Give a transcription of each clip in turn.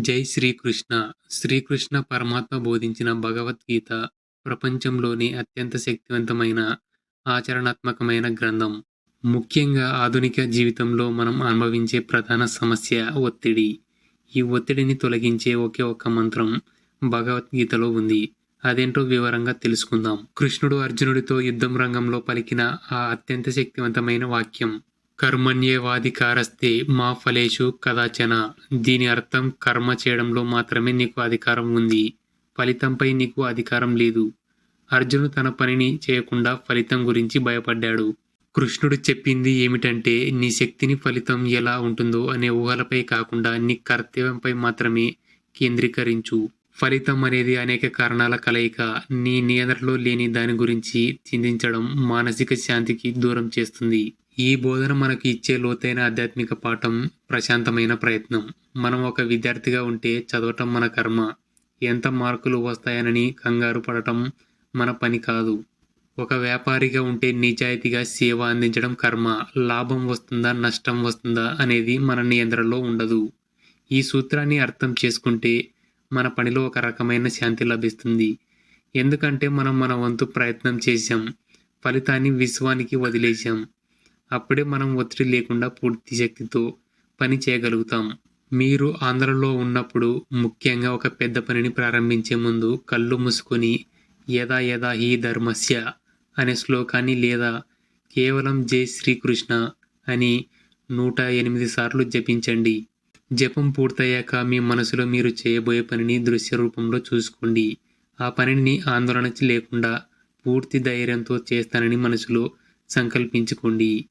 జై శ్రీకృష్ణ. శ్రీకృష్ణ పరమాత్మ బోధించిన భగవద్గీత ప్రపంచంలోని అత్యంత శక్తివంతమైన ఆచరణాత్మకమైన గ్రంథం. ముఖ్యంగా ఆధునిక జీవితంలో మనం అనుభవించే ప్రధాన సమస్య ఒత్తిడి. ఈ ఒత్తిడిని తొలగించే ఒకే ఒక్క మంత్రం భగవద్గీతలో ఉంది. అదేంటో వివరంగా తెలుసుకుందాం. కృష్ణుడు అర్జునుడితో యుద్ధం రంగంలో పలికిన ఆ అత్యంత శక్తివంతమైన వాక్యం కర్మణ్యేవాధికారస్తే మా ఫలేషు కదాచన. దీని అర్థం కర్మ చేయడంలో మాత్రమే నీకు అధికారం ఉంది. ఫలితంపై నీకు అధికారం లేదు. అర్జును తన పనిని చేయకుండా ఫలితం గురించి భయపడ్డాడు. కృష్ణుడు చెప్పింది ఏమిటంటే నీ శక్తిని ఫలితం ఎలా ఉంటుందో అనే ఊహలపై కాకుండా నీ కర్తవ్యంపై మాత్రమే కేంద్రీకరించు. ఫలితం అనేది అనేక కారణాల కలయిక. నీ నియంత్రణలో లేని దాని గురించి చింతించడం మానసిక శాంతికి దూరం చేస్తుంది. ఈ బోధన మనకు ఇచ్చే లోతైన ఆధ్యాత్మిక పాఠం ప్రశాంతమైన ప్రయత్నం. మనం ఒక విద్యార్థిగా ఉంటే చదవటం మన కర్మ. ఎంత మార్కులు వస్తాయనని కంగారు పడటం మన పని కాదు. ఒక వ్యాపారిగా ఉంటే నిజాయితీగా సేవ అందించడం కర్మ. లాభం వస్తుందా నష్టం వస్తుందా అనేది మన నియంత్రణలో ఉండదు. ఈ సూత్రాన్ని అర్థం చేసుకుంటే మన పనిలో ఒక రకమైన శాంతి లభిస్తుంది. ఎందుకంటే మనం మన వంతు ప్రయత్నం చేశాం. ఫలితాన్ని విశ్వానికి వదిలేశాం. అప్పుడే మనం ఒత్తిడి లేకుండా పూర్తి శక్తితో పని చేయగలుగుతాం. మీరు ఆంధ్రలో ఉన్నప్పుడు ముఖ్యంగా ఒక పెద్ద పనిని ప్రారంభించే ముందు కళ్ళు మూసుకొని యదా యదా హీ ధర్మస్య అనే శ్లోకాన్ని లేదా కేవలం జై శ్రీకృష్ణ అని నూట ఎనిమిది సార్లు జపించండి. జపం పూర్తయ్యాక మీ మనసులో మీరు చేయబోయే పనిని దృశ్య రూపంలో చూసుకోండి. ఆ పనిని ఆందోళన లేకుండా పూర్తి ధైర్యంతో చేస్తానని మనసులో సంకల్పించుకోండి.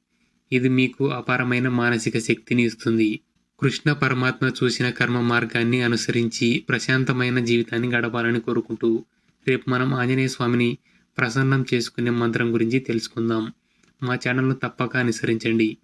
ఇది మీకు అపారమైన మానసిక శక్తిని ఇస్తుంది. కృష్ణ పరమాత్మ చూసిన కర్మ మార్గాన్ని అనుసరించి ప్రశాంతమైన జీవితాన్ని గడపాలని కోరుకుంటూ రేపు మనం ఆంజనేయ స్వామిని ప్రసన్నం చేసుకునే మంత్రం గురించి తెలుసుకుందాం. మా ఛానల్ను తప్పక అనుసరించండి.